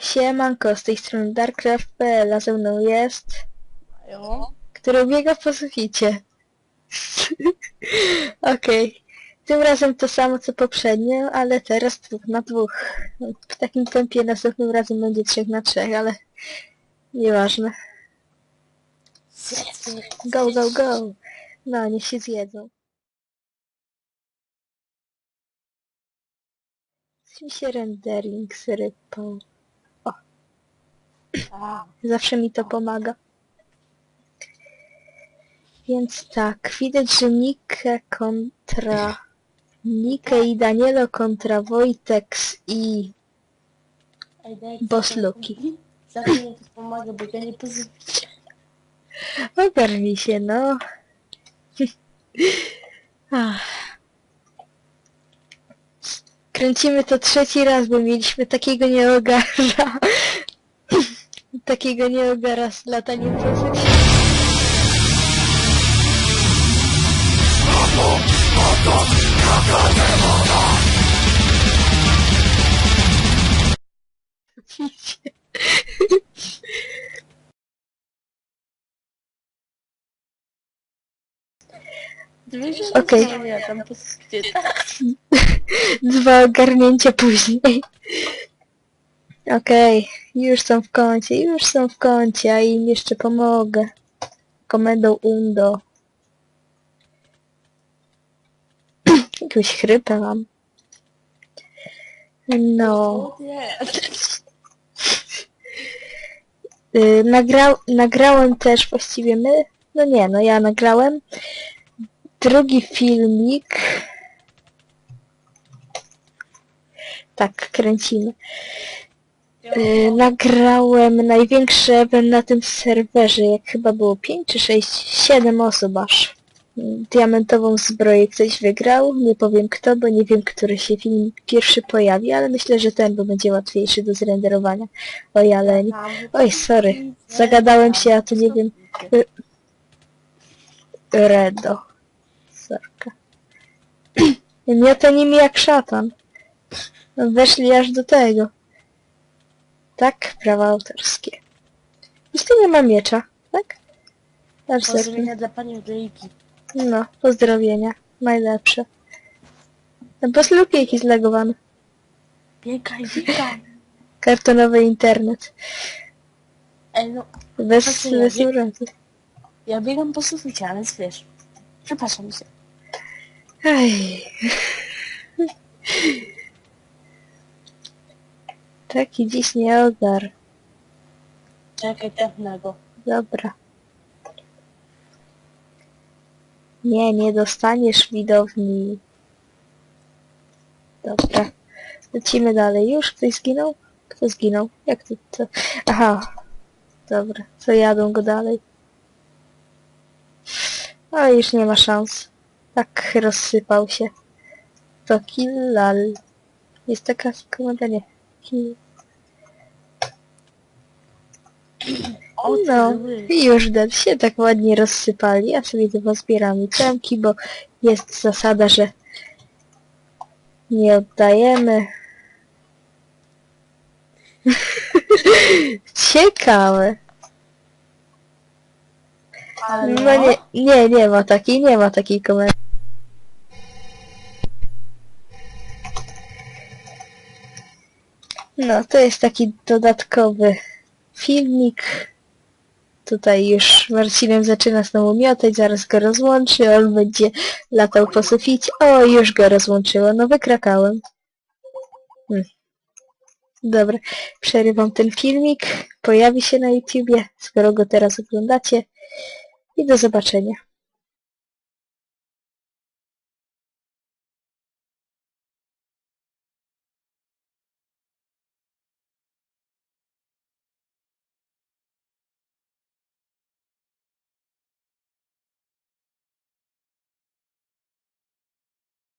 Siemanko, z tej strony Darkcraft.pl, a ze mną jest, który biega po suficie. Okej. Tym razem to samo co poprzednio, ale teraz dwóch na dwóch. W takim tempie następnym razem będzie trzech na trzech, ale nieważne. Go, go, go! No, niech się zjedzą. Coś mi się rendering zrypał. A, Zawsze mi to pomaga. Więc tak, widać, że Nike kontra... Nike i Danielo kontra Wojtex i... ej, daj Boss Luki. Zawsze mi to pomaga, bo ja nie pozwolę. Ogarnij się, no. Ach. Kręcimy to trzeci raz, bo mieliśmy takiego nieogara. takiego nieogara z latania po Okej. Dwa ogarnięcia później. Okej, już są w kącie, już są w kącie, a im jeszcze pomogę. Komendą undo. Jakąś chrypę mam. No. Y, nagrał, nagrałem też właściwie my, no nie, no ja nagrałem drugi filmik. Tak, kręcimy. Y, nagrałem największy event na tym serwerze, jak chyba było 5 czy 6, 7 osób aż. Y, Diamentową zbroję ktoś wygrał, nie powiem kto, bo nie wiem, który się film pierwszy pojawi, ale myślę, że ten bo będzie łatwiejszy do zrenderowania. Oj, ale nie. Oj, sorry. Zagadałem się, a to nie wiem. Redo. Sorka. Miota nimi jak szatan. Weszli aż do tego. Tak, prawa autorskie. Już tu nie ma miecza, tak? Pozdrowienia dla pani Odejki. No, pozdrowienia. Najlepsze. Ten boss lubi jakiś zlegowany. Biegaj, biegaj. Kartonowy internet. Ej, no, Bez, ja bez wiem. urazy. ja biegam po suficie, ale wiesz. Przepraszam się. Ej. Taki dziś nie ogar. Czekaj, tepnę Dobra. Nie, nie dostaniesz widowni. Dobra. Lecimy dalej. Już ktoś zginął? Kto zginął? Jak to? to? Aha. Dobra. Co jadą go dalej? O, już nie ma szans. Tak rozsypał się. To killal. Jest taka komenda, nie. Kill. No, już dead się tak ładnie rozsypali, a sobie tylko zbieramy czemki, bo jest zasada, że nie oddajemy. Ciekawe. Ale No nie, nie, nie ma takiej, nie ma takiej komendy. No, to jest taki dodatkowy filmik. Tutaj już Marcinem zaczyna znowu miotać, zaraz go rozłączy, on będzie latał po suficie. O, już go rozłączyło, no wykrakałem. Hmm. Dobra, przerywam ten filmik, pojawi się na YouTubie, skoro go teraz oglądacie. I do zobaczenia.